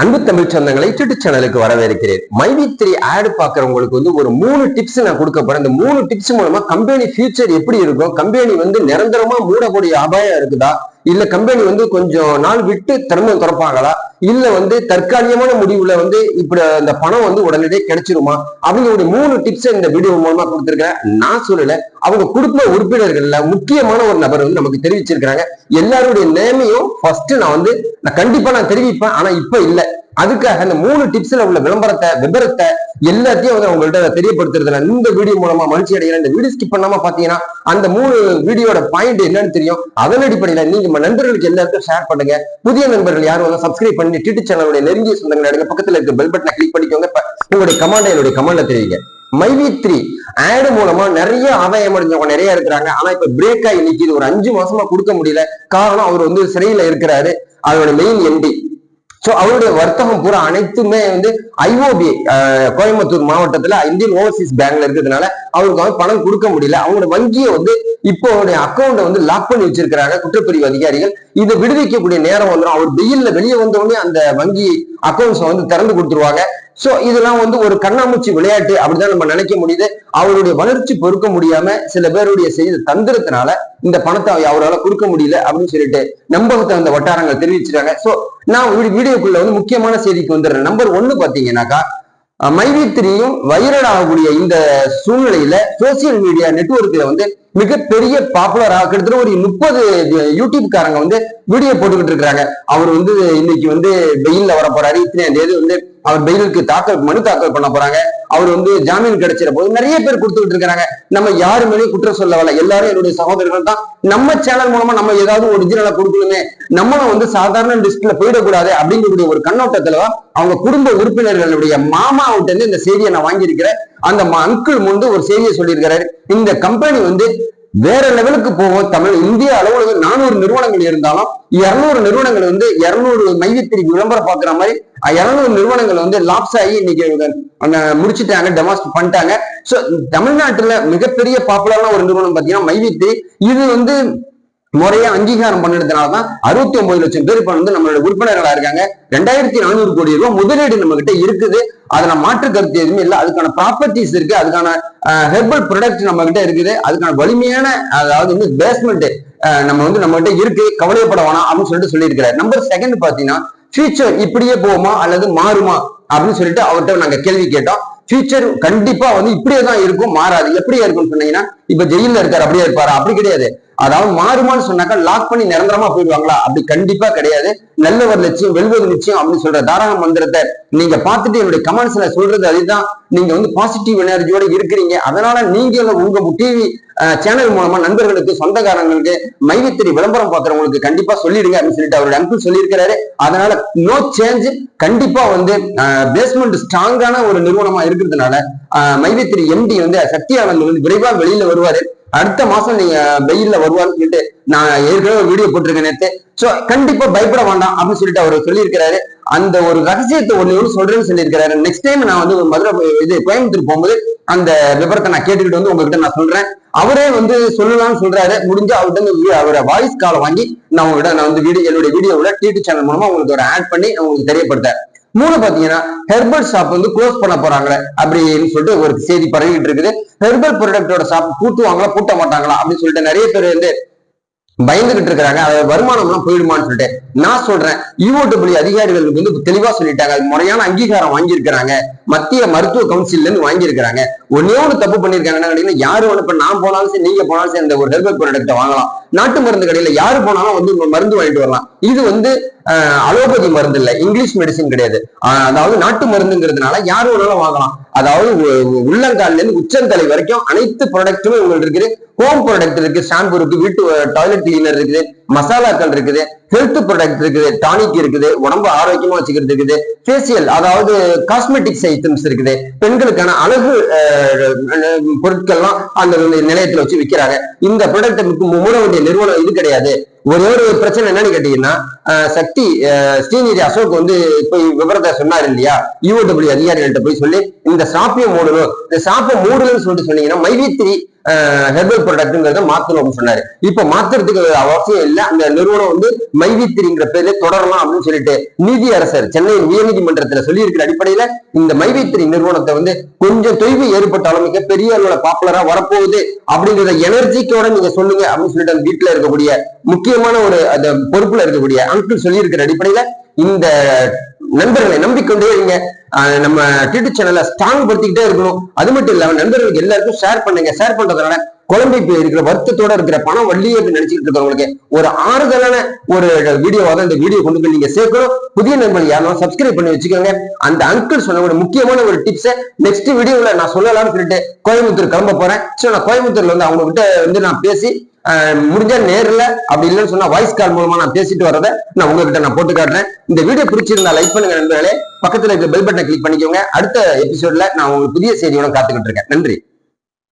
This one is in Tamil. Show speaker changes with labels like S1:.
S1: அன்பு தமிழ் சொந்தங்களை யூடியூப் சேனலுக்கு வரவேற்கிறேன். மைவி த்ரீ ஆடு பாக்குறவங்களுக்கு வந்து ஒரு மூணு டிப்ஸ் நான் கொடுக்க போறேன். இந்த மூணு டிப்ஸ் மூலமா கம்பெனி ஃபியூச்சர் எப்படி இருக்கும்? கம்பெனி வந்து நிரந்தரமா மூடக்கூடிய அபாயம் இருக்குதா? இல்ல கம்பெனி வந்து கொஞ்சம் நாள் விட்டு திறமை திறப்பாங்களா? இல்ல வந்து தற்காலிகமான முடிவுல வந்து இப்படி அந்த பணம் வந்து உடனடியே கிடைச்சிருமா? அவங்களுடைய மூணு டிப்ஸ் இந்த வீடியோ மூலமா கொடுத்திருக்கேன். நான் சொல்லல அவங்க குடும்ப உறுப்பினர்கள்ல முக்கியமான ஒரு நபர் வந்து நமக்கு தெரிவிச்சிருக்கிறாங்க. எல்லாருடைய நேமையும் ஃபர்ஸ்ட் நான் வந்து நான் கண்டிப்பா நான் தெரிவிப்பேன். ஆனா இப்ப இல்லை. அதுக்காக அந்த மூணு டிப்ஸ்ல உள்ள விளம்பரத்தை விபரத்தை எல்லாத்தையும் வந்து உங்கள்கிட்ட தெரியப்படுத்துறதுல இந்த வீடியோ மூலமா மகிழ்ச்சி அடைகிறேன் இந்த வீடியோ ஸ்கிப் பண்ணாம பாத்தீங்கன்னா அந்த மூணு வீடியோட பாயிண்ட் என்னன்னு தெரியும். அதன் அடிப்படையில நீங்க நம்ம நண்பர்களுக்கு எல்லாருக்கும் ஷேர் பண்ணுங்க. புதிய நண்பர்கள் யாரும் வந்து சப்ஸ்கிரைப் பண்ணி டிடி சேனலுடைய நெருங்கிய சொந்தங்கள் அடைங்க பக்கத்துல இருக்க பெல் பட்டனை கிளிக் பண்ணிக்கோங்க. இப்ப உங்களுடைய கமாண்ட் என்னுடைய கமாண்ட்ல தெரியுங்க. மைவி த்ரீ ஆடு மூலமா நிறைய ஆதாயம் அடைஞ்சவங்க நிறைய இருக்கிறாங்க. ஆனா இப்ப பிரேக் ஆகி நிக்கிது. ஒரு அஞ்சு மாசமா கொடுக்க முடியல. காரணம் அவர் வந்து சிறையில இருக்கிறாரு. அதோட மெயின் எம்டி சோ அவருடைய வர்த்தகம் பூரா அனைத்துமே வந்து ஐஓபி கோயம்புத்தூர் மாவட்டத்துல இந்தியன் ஓவர்சீஸ் பேங்க்ல இருக்கிறதுனால அவருக்கு வந்து பணம் கொடுக்க முடியல. அவங்களோட வங்கியை வந்து இப்போ அவருடைய அக்கௌண்ட்டை வந்து லாக் பண்ணி வச்சிருக்கிறாங்க குற்றப்பிரிவு அதிகாரிகள். இதை விடுவிக்கக்கூடிய நேரம் வந்துடும் அவர் வெயில்ல வெளியே வந்த உடனே அந்த வங்கி அக்கௌண்ட்ஸ் வந்து திறந்து கொடுத்துருவாங்க. சோ இதெல்லாம் வந்து ஒரு கண்ணாமூச்சி விளையாட்டு அப்படிதான் நம்ம நினைக்க முடியுது. அவருடைய வளர்ச்சி பொறுக்க முடியாம சில பேருடைய செய்த தந்திரத்தினால இந்த பணத்தை அவரால் கொடுக்க முடியல அப்படின்னு சொல்லிட்டு நம்பகத்தை அந்த வட்டாரங்கள் தெரிவிச்சிருக்காங்க. சோ நான் வீடியோக்குள்ள வந்து முக்கியமான செய்திக்கு வந்துடுறேன். நம்பர் ஒன்னு பாத்தீங்கன்னாக்கா மைவி த்ரீயும் வைரல் ஆகக்கூடிய இந்த சூழ்நிலையில சோசியல் மீடியா நெட்ஒர்க்ல வந்து மிகப்பெரிய பாப்புலரா கிட்டத்தட்ட ஒரு முப்பது யூடியூப் காரங்க வந்து வீடியோ போட்டுக்கிட்டு இருக்கிறாங்க. அவர் வந்து இன்னைக்கு வந்து வெயில்ல வர போறாரு. இத்தனை தேதி வந்து அவர் பெயிலுக்கு தாக்கல் மனு தாக்கல் பண்ண போறாங்க. அவர் வந்து ஜாமீன் கிடைச்சிட போது நிறைய பேர் கொடுத்துட்டு இருக்காங்க நம்ம யாருமே குற்றம் சொல்ல வரல. எல்லாரும் என்னுடைய சகோதரர்கள் தான். நம்ம சேனல் மூலமா நம்ம ஏதாவது ஒரிஜினலா கொடுக்கணுமே. நம்மளும் வந்து சாதாரண லிஸ்ட்ல போயிடக்கூடாது அப்படிங்கக்கூடிய ஒரு கண்ணோட்டத்துல அவங்க குடும்ப உறுப்பினர்களுடைய மாமாவிட்ட இருந்து இந்த செய்தியை நான் வாங்கியிருக்கிறேன். அந்த அங்கிள் முன்பு ஒரு செய்தியை சொல்லியிருக்கிறாரு. இந்த கம்பெனி வந்து வேற லெவலுக்கு போவோம் தமிழ் இந்திய அளவுல நானூறு நிறுவனங்கள் இருந்தாலும் இருநூறு நிறுவனங்கள் வந்து இருநூறு மையத்திரி விளம்பரம் பாக்குற மாதிரி இருநூறு நிறுவனங்கள் வந்து லாப்ஸ் ஆகி இன்னைக்கு முடிச்சுட்டாங்க டெமாஸ்ட் பண்ணிட்டாங்க. சோ தமிழ்நாட்டுல மிகப்பெரிய பாப்புலரான ஒரு நிறுவனம் பாத்தீங்கன்னா மைவித்திரி இது வந்து முறையா அங்கீகாரம் பண்ணினதுனால தான் அறுபத்தி ஒன்பது லட்சம் பேர் இப்ப வந்து நம்மளோட உறுப்பினர்களா இருக்காங்க. ரெண்டாயிரத்தி நானூறு கோடி ரூபாய் முதலீடு நம்ம கிட்ட இருக்குது. அதுல மாற்று கருத்து எதுவுமே இல்லை. அதுக்கான ப்ராப்பர்ட்டிஸ் இருக்கு. அதுக்கான ஹெர்பல் ப்ராடக்ட் நம்ம கிட்ட இருக்குது. அதுக்கான வலிமையான அதாவது வந்து பேஸ்மெண்ட் நம்ம வந்து நம்ம கிட்ட இருக்கு. கவலைப்பட வேணாம் அப்படின்னு சொல்லிட்டு சொல்லியிருக்கிறார். நம்பர் செகண்ட் பாத்தீங்கன்னா ஃபியூச்சர் இப்படியே போகுமா அல்லது மாறுமா அப்படின்னு சொல்லிட்டு அவர்கிட்ட நாங்க கேள்வி கேட்டோம். ஃபியூச்சர் கண்டிப்பா வந்து இப்படியே தான் இருக்கும். மாறாது. எப்படியா இருக்கும்னு சொன்னீங்கன்னா இப்ப ஜெயில இருக்காரு அப்படியே இருப்பாரு? அப்படி கிடையாது. அதாவது மாறுமான்னு சொன்னாக்கா லாக் பண்ணி நிரந்தரமா போயிடுவாங்களா? அப்படி கண்டிப்பா கிடையாது. நல்ல ஒரு லட்சியம் வெல்வது நிச்சயம் அப்படின்னு சொல்ற தாராள மந்திரத்தை நீங்க பார்த்துட்டு என்னுடைய கமெண்ட்ஸ்ல சொல்றது அதுதான். நீங்க வந்து பாசிட்டிவ் எனர்ஜியோட இருக்கிறீங்க. அதனால நீங்க உங்க டிவி சேனல் மூலமா நண்பர்களுக்கு சொந்தக்காரங்களுக்கு மைவித்திரி விளம்பரம் பார்க்கறவங்களுக்கு கண்டிப்பா சொல்லிடுங்க அப்படின்னு சொல்லிட்டு அவருடைய அங்கிள் சொல்லியிருக்கிறாரு. அதனால நோ சேஞ்ச் கண்டிப்பா வந்து பேஸ்மெண்ட் ஸ்ட்ராங்கான ஒரு நிறுவனமா இருக்கிறதுனால மைவித்திரி எம்டி வந்து சத்யானந்த் வந்து விரைவா வெளியில வருவாரு. அடுத்த மாசம் நீங்க வெயில்ல வருவான்னு சொல்லிட்டு நான் ஏற்கனவே வீடியோ போட்டிருக்கேன் நேற்று சோ கண்டிப்பா பயப்பட வேண்டாம் அப்படின்னு சொல்லிட்டு அவர் சொல்லியிருக்கிறாரு. அந்த ஒரு ரகசியத்தை ஒண்ணு ஒன்று சொல்றேன்னு சொல்லியிருக்கிறாரு. நெக்ஸ்ட் டைம் நான் வந்து மதுரை இது கோயம்புத்தூர் போகும்போது அந்த விவரத்தை நான் கேட்டுக்கிட்டு வந்து உங்ககிட்ட நான் சொல்றேன். அவரே வந்து சொல்லலாம்னு சொல்றாரு. முடிஞ்சு அவர்கிட்ட அவரோட வாய்ஸ் காலை வாங்கி நான் உங்ககிட்ட நான் வந்து வீடியோ என்னுடைய வீடியோவோட டிடி சேனல் மூலமா உங்களுக்கு ஒரு ஆட் பண்ணி உங்களுக்கு தெரியப்படுத்தேன் மூணு பாத்தீங்கன்னா ஹெர்பல் ஷாப் வந்து க்ளோஸ் பண்ண போறாங்களே அப்படின்னு சொல்லிட்டு ஒரு செய்தி பரவிட்டு இருக்குது. ஹெர்பல் ப்ராடக்டோட ஷாப் பூட்டுவாங்களா பூட்ட மாட்டாங்களா அப்படின்னு சொல்லிட்டு நிறைய பேர் வந்து பயந்துகிட்டு இருக்கிறாங்க. அதை வருமானம்லாம் போயிடுமான்னு சொல்லிட்டு நான் சொல்றேன். இஓடபிள்யூ அதிகாரிகளுக்கு வந்து தெளிவா சொல்லிட்டாங்க. அது முறையான அங்கீகாரம் வாங்கியிருக்கிறாங்க. மத்திய மருத்துவ கவுன்சில் இருந்து வாங்கியிருக்கிறாங்க. ஒன்னே ஒன்று தப்பு பண்ணிருக்காங்க யாரு ஒன்று இப்ப நான் போனாலும் சரி நீங்க போனாலும் சரி இந்த ஒரு ஹெர்பல் ப்ராடக்ட்டை வாங்கலாம். நாட்டு மருந்து கடையில யாரு போனாலும் வந்து மருந்து வாங்கிட்டு வரலாம். இது வந்து அலோபதி மருந்து இல்ல. இங்கிலீஷ் மெடிசின் கிடையாது. அதாவது நாட்டு மருந்துங்கிறதுனால யாரு வேணாலும் வாங்கலாம். அதாவது உள்ளங்கால்ல இருந்து உச்சந்தலை வரைக்கும் அனைத்து ப்ராடக்ட்டுமே உங்களுக்கு இருக்குது. ஹோம் ப்ராடக்ட் இருக்கு ஷாம்பு இருக்கு வீட்டு டாய்லெட் கிளீனர் இருக்குது. மசாலாக்கள் இருக்குது. ஹெல்த் ப்ராடக்ட் இருக்குது டானிக் இருக்குது உடம்பு ஆரோக்கியமா வச்சுக்கிறது இருக்குது ஃபேசியல் அதாவது காஸ்மெட்டிக்ஸ் ஐட்டம்ஸ் இருக்குது. பெண்களுக்கான அழகு பொருட்கள்லாம் அந்த நிலையத்துல வச்சு விற்கிறாங்க இந்த ப்ராடக்ட் மூட வேண்டிய நிறுவனம் இது கிடையாது. ஒரே ஒரு பிரச்சனை என்னன்னு கேட்டீங்கன்னா சக்தி ஸ்ரீநிதி அசோக் வந்து போய் விவரத்தை சொன்னார் இல்லையா? யூஓடபிள்யூ அதிகாரிகள்ட்ட போய் சொல்லி இந்த ஷாப்பையும் மூடணும் இந்த ஷாப்பை மூடணும்னு சொல்லிட்டு சொன்னீங்கன்னா மைவித்திரி ஹெர்பல் ப்ராடக்ட்ங்கிறத மாத்தணும் அப்படின்னு சொன்னாரு. இப்ப மாத்துறதுக்கு அவசியம் இல்லை. அந்த நிறுவனம் வந்து மைவித்திரிங்கிற பேர்ல தொடரலாம் அப்படின்னு சொல்லிட்டு நீதி அரசர் சென்னை உயர்நீதிமன்றத்துல சொல்லியிருக்கிற அடிப்படையில இந்த மைவித்திரி நிறுவனத்தை வந்து கொஞ்சம் தொய்வு ஏற்பட்டாலும் மிகப்பெரிய அளவுல பாப்புலரா வரப்போகுது அப்படிங்கிறத எனர்ஜிக்கோட நீங்க சொல்லுங்க அப்படின்னு சொல்லிட்டு அந்த வீட்டுல இருக்கக்கூடிய முக்கியமான ஒரு அந்த பொறுப்புல இருக்கக்கூடிய அங்கிள் சொல்லியிருக்கிற அடிப்படையில இந்த நண்பர்களை நம்பிக்கொண்டே இருங்க. நம்ம ட்விட்டர் சேனலை ஸ்ட்ராங் படுத்திக்கிட்டே இருக்கணும். அது மட்டும் இல்லாம நண்பர்களுக்கு எல்லாருக்கும் ஷேர் பண்ணுங்க. ஷேர் பண்றதுனால குழம்பு இருக்கிற வருத்தத்தோட இருக்கிற பணம் வள்ளி அப்படின்னு நினைச்சிட்டு இருக்கிறவங்களுக்கு ஒரு ஆறுதலான ஒரு வீடியோவாக தான் இந்த வீடியோ கொண்டு போய் நீங்க சேர்க்கணும். புதிய நண்பர்கள் யாரும் சப்ஸ்கிரைப் பண்ணி வச்சுக்கோங்க. அந்த அங்கிள் சொன்ன ஒரு முக்கியமான ஒரு டிப்ஸை நெக்ஸ்ட் வீடியோல நான் சொல்லலாம்னு சொல்லிட்டு கோயம்புத்தூர் கிளம்ப போறேன். சோ நான் கோயம்புத்தூர்ல வந்து அவங்க கிட்ட வந்து நான் பேசி முடிஞ்ச நேர்ல அப்படி இல்லைன்னு சொன்னா வாய்ஸ் கால் மூலமா நான் பேசிட்டு வரதை நான் உங்ககிட்ட நான் போட்டு காட்டுறேன். இந்த வீடியோ பிடிச்சிருந்தா லைக் பண்ணுங்க நண்பர்களே. பக்கத்துல இருக்க பெல் பட்டனை கிளிக் பண்ணிக்கோங்க. அடுத்த எபிசோட்ல நான் உங்களுக்கு புதிய செய்தியோட காத்துக்கிட்டு இருக்கேன். நன்றி.